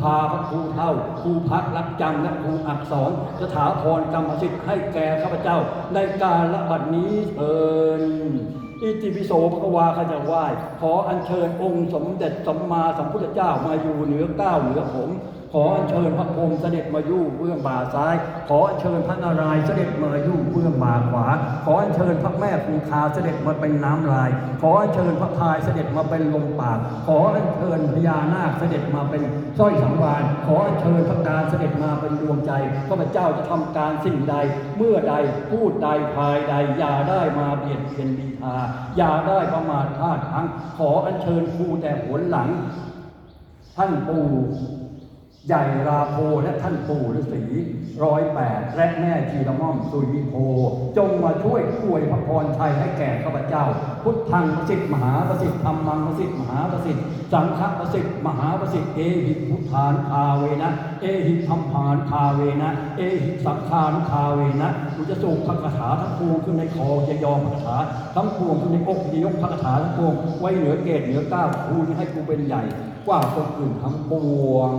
พาพระครูเท่าครูพักรักจำและครูอักษรสถาพรกรรมสิทธิ์ให้แก่ข้าพเจ้า ในการละบัดนี้เอินอิติปิโสพระวาข้าจะไหว้ขออัญเชิญองค์สมเด็จสัมมาสัมพุทธเจ้ามาอยู่เหนือเก้าวเหนือผม ขออัญเชิญพระพรหมเสด็จมาอยู่เบื้องบ่าซ้าย ขออัญเชิญพระนารายณ์เสด็จมาอยู่เบื้องบ่าขวา ขออัญเชิญพระแม่คงคาเสด็จมาเป็นน้ำลาย ขออัญเชิญพระพายเสด็จมาเป็นลมปาก ขออัญเชิญพญานาคเสด็จมาเป็นสร้อยสังวานขออัญเชิญพระการเสด็จมาเป็นดวงใจข้าพเจ้าจะทำการสิ่งใด เมื่อใดพูดใดภายใดอย่าได้มาเบียดเบียนบีทาอย่าได้ประมาทพลาดพลั้งขออัญเชิญครูแต่หนหลัง ท่านปู่ ใหญ่ราโพและท่านปู่ฤาษีร้อยแปดและแม่ชีละม่อมสุริโพ จงมาช่วยอวยพระพรชัยให้แก่ข้าพเจ้า พุทธังประสิทธิ์มหาประสิทธิ์ธรรมังประสิทธิ์มหาประสิทธิ์สังฆประสิทธิ์มหาประสิทธิ์เอหิพุทธานคาเวนะ เอหิธรรมผานคาเวนะ เอหิสังฆานคาเวนะกูจะสูบพระคาถาทั้งปวงขึ้นในคอจะยอมพระคาถาทั้งปวงขึ้นในอกจะยกพระคาถาทั้งปวงไว้เหนือเกศเหนือก้าวคูณให้กูเป็นใหญ่กว่าคนอื่นทั้งปวง